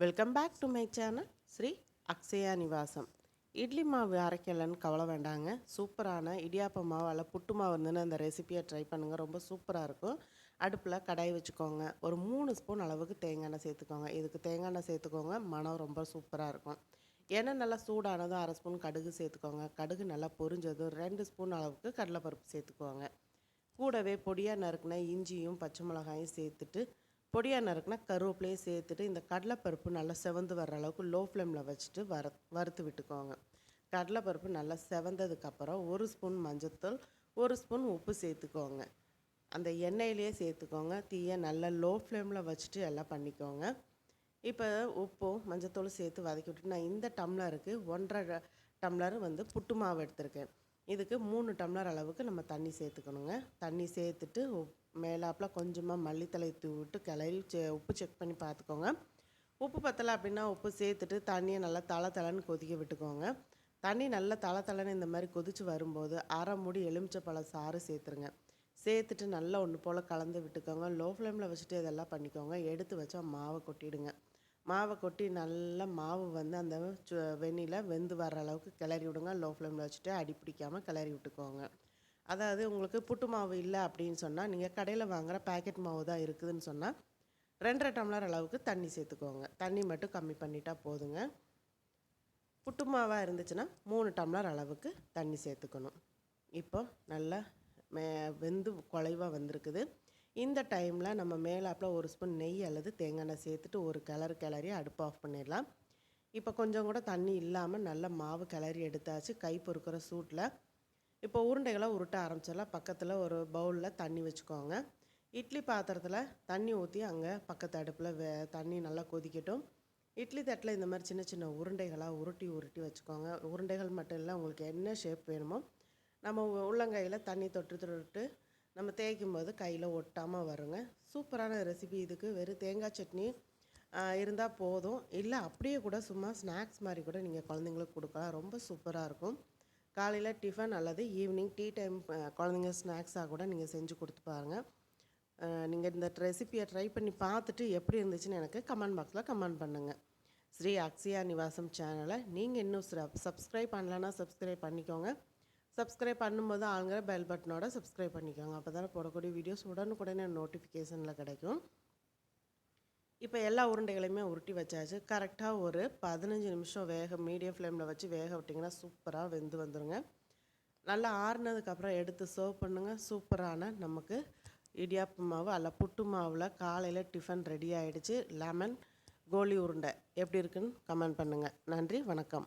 Welcome back to my channel Sri Akshaya Nivasam idli மாவு அரைக்கலன்னு கவலை வேண்டாங்க. சூப்பரான இடியாப்ப மாவு அல்ல புட்டு மாவு இருந்துன்னு அந்த ரெசிபியை ட்ரை பண்ணுங்கள் ரொம்ப சூப்பராக இருக்கும். அடுப்பில் கடாய் வச்சுக்கோங்க. ஒரு மூணு ஸ்பூன் அளவுக்கு தேங்காய் எண்ணெய் சேர்த்துக்கோங்க. இதுக்கு தேங்காய் எண்ணெய் சேர்த்துக்கோங்க. மனம் ரொம்ப சூப்பராக இருக்கும். எண்ணெய் நல்லா சூடானதும் அரை ஸ்பூன் கடுகு சேர்த்துக்கோங்க. கடுகு நல்லா பொரிஞ்சதும் ரெண்டு ஸ்பூன் அளவுக்கு கடலைப்பருப்பு சேர்த்துக்கோங்க. கூடவே பொடியாக நறுக்குன இஞ்சியும் பச்சை மிளகாயும் சேர்த்துட்டு பொடியாக நறுக்குனா கருவேப்பிலையே சேர்த்துட்டு இந்த கடலைப்பருப்பு நல்லா செவந்து வர்ற அளவுக்கு லோ ஃப்ளேமில் வச்சுட்டு வர வறுத்து விட்டுக்கோங்க. கடலைப்பருப்பு நல்லா செவந்ததுக்கப்புறம் ஒரு ஸ்பூன் மஞ்சத்தூள் ஒரு ஸ்பூன் உப்பு சேர்த்துக்கோங்க. அந்த எண்ணெயிலேயே சேர்த்துக்கோங்க. தீயை நல்லா லோ ஃப்ளேமில் வச்சுட்டு எல்லாம் பண்ணிக்கோங்க. இப்போ உப்பும் மஞ்சத்தூள் சேர்த்து வதக்கி விட்டு நான் இந்த டம்ளருக்கு ஒன்றரை டம்ளர் வந்து புட்டு மாவு எடுத்திருக்கேன். இதுக்கு மூணு டம்ளர் அளவுக்கு நம்ம தண்ணி சேர்த்துக்கணுங்க. தண்ணி சேர்த்துட்டு மேலாப்பில் கொஞ்சமாக மல்லித்தலை தூவிட்டு கிளறி செ உப்பு செக் பண்ணி பார்த்துக்கோங்க. உப்பு பத்தலை அப்படின்னா உப்பு சேர்த்துட்டு தண்ணியை நல்லா தலை தலைன்னு கொதிக்க விட்டுக்கோங்க. தண்ணி நல்லா தலை தலைன்னு இந்த மாதிரி கொதித்து வரும்போது அரை மூடி எலுமிச்சப்பழ சாறு சேர்த்துருங்க. சேர்த்துட்டு நல்லா ஒன்று போல் கலந்து விட்டுக்கோங்க. லோ ஃப்ளேமில் வச்சுட்டு இதெல்லாம் பண்ணிக்கோங்க. எடுத்து வச்சா மாவை கொட்டிடுங்க. மாவை கொட்டி நல்லா மாவு வந்து அந்த சு வெந்நியில் வெந்து வர்ற அளவுக்கு கிளறி விடுங்க. லோ ஃப்ளேமில் வச்சுட்டு அடி பிடிக்காமல் கிளறி விட்டுக்கோங்க. அதாவது உங்களுக்கு புட்டு மாவு இல்லை அப்படின்னு சொன்னால் நீங்கள் கடையில் வாங்குகிற பேக்கெட் மாவு தான் இருக்குதுன்னு சொன்னால் ரெண்டரை டம்ளர் அளவுக்கு தண்ணி சேர்த்துக்கோங்க. தண்ணி மட்டும் கம்மி பண்ணிட்டா போதுங்க. புட்டு மாவாக இருந்துச்சுன்னா மூணு டம்ளர் அளவுக்கு தண்ணி சேர்த்துக்கணும். இப்போ நல்லா மே வெந்து குலைவாக வந்திருக்குது. இந்த டைமில் நம்ம மேலாப்பில் ஒரு ஸ்பூன் நெய் அல்லது தேங்காய் எண்ணெய் சேர்த்துட்டு ஒரு கிளறு கிளறி அடுப்பு ஆஃப் பண்ணிடலாம். இப்போ கொஞ்சம் கூட தண்ணி இல்லாமல் நல்ல மாவு கிளறி எடுத்தாச்சு. கை பொறுக்கிற சூட்டில் இப்போ உருண்டைகளை உருட்ட ஆரம்பிச்சிடலாம். பக்கத்தில் ஒரு பவுலில் தண்ணி வச்சுக்கோங்க. இட்லி பாத்திரத்தில் தண்ணி ஊற்றி அங்கே பக்கத்து அடுப்பில் வே தண்ணி நல்லா கொதிக்கட்டும். இட்லி தட்டில் இந்த மாதிரி சின்ன சின்ன உருண்டைகளாக உருட்டி உருட்டி வச்சுக்கோங்க. உருண்டைகள் மட்டும் இல்லை உங்களுக்கு என்ன ஷேப் வேணுமோ நம்ம உள்ளங்கையில் தண்ணி தொட்டு தொட்டு நம்ம தேய்க்கும் போது கையில் ஒட்டாமல் வருங்க. சூப்பரான ரெசிபி இதுக்கு. வெறும் தேங்காய் சட்னி இருந்தால் போதும். இல்லை அப்படியே கூட சும்மா ஸ்நாக்ஸ் மாதிரி கூட நீங்கள் குழந்தைங்களுக்கு கொடுக்கலாம். ரொம்ப சூப்பராக இருக்கும். காலையில் டிஃபன் அல்லது ஈவினிங் டீ டைம் குழந்தைங்க ஸ்நாக்ஸாக கூட நீங்கள் செஞ்சு கொடுத்து பாருங்கள் நீங்கள் இந்த ரெசிப்பியை ட்ரை பண்ணி பார்த்துட்டு எப்படி இருந்துச்சுன்னு எனக்கு கமெண்ட் பாக்ஸில் கமெண்ட் பண்ணுங்கள் ஸ்ரீ அக்ஷயா நிவாசம் சேனலை நீங்கள் இன்னும் சப்ஸ்கிரைப் பண்ணலன்னா சப்ஸ்கிரைப் பண்ணிக்கோங்க. சப்ஸ்கிரைப் பண்ணும்போது ஆளுங்கிற பெல் பட்டனோட சப்ஸ்கிரைப் பண்ணிக்கோங்க. அப்போ தானே போடக்கூடிய வீடியோஸ் உடனுக்குடனே நோட்டிஃபிகேஷனில் கிடைக்கும். இப்போ எல்லா உருண்டைகளையுமே உருட்டி வச்சாச்சு. கரெக்டாக ஒரு பதினஞ்சு நிமிஷம் வேக மீடியம் ஃப்ளேமில் வச்சு வேக விட்டிங்கன்னா சூப்பராக வெந்து வந்துடுங்க நல்லா ஆறுனதுக்கப்புறம் எடுத்து சர்வ் பண்ணுங்கள் சூப்பரான நமக்கு இடியாப்பு மாவு அல்ல புட்டு மாவில் காலையில் டிஃபன் ரெடி ஆகிடுச்சு லெமன் கோலி உருண்டை எப்படி இருக்குன்னு கமெண்ட் பண்ணுங்கள் நன்றி வணக்கம்.